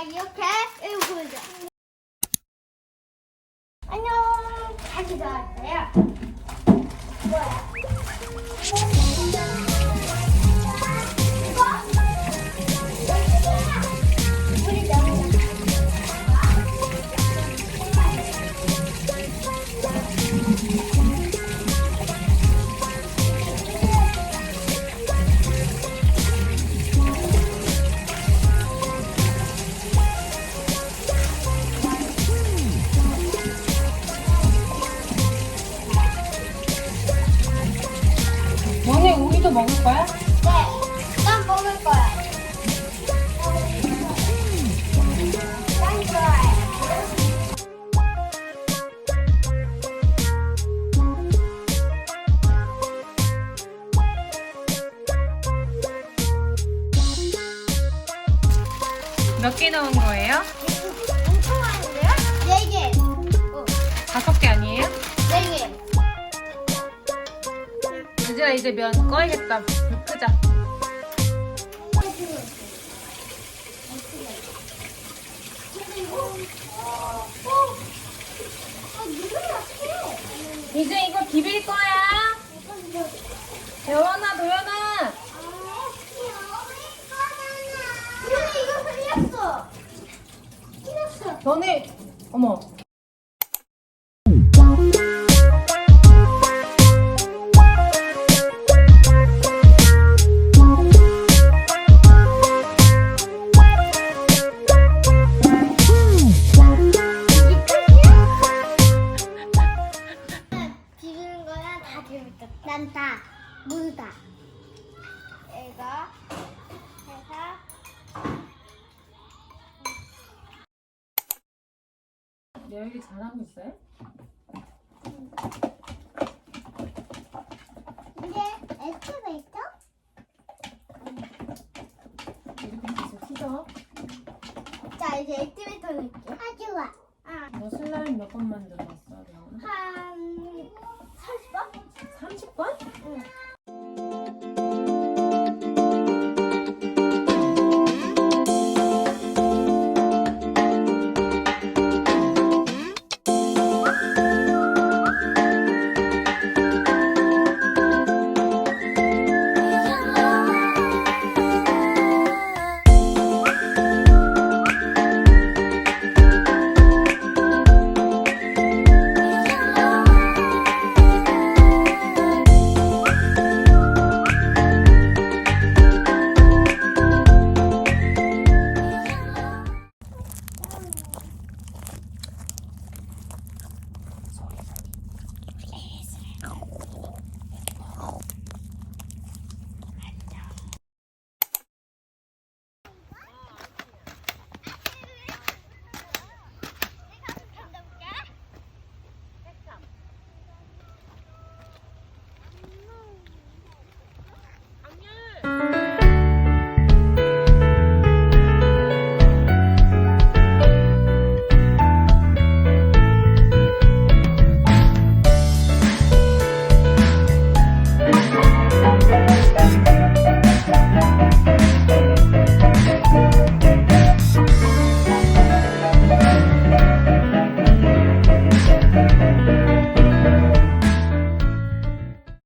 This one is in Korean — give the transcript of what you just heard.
자, 이렇게 보여줘. 안녕. 다시 나왔어요. 뭐야? 먹을 거야? 네, 난 먹을 거야. 난 좋아해. 몇 개 넣은 거예요? 얘들아 이제 면 꺼야겠다. 불 끄자. 이제 이거 비빌 거야. 재원아, 도연아. 너네 어머. 재밌다. 난 다. 모두 다. 이거 해서 여기 잘하고 있어요? 이제 에스컬레이터? 이렇게 계속 휘저. 자 이제 액티베이터 넣을게. 아 좋아. 아, 너 슬라임 몇 번 만들었어,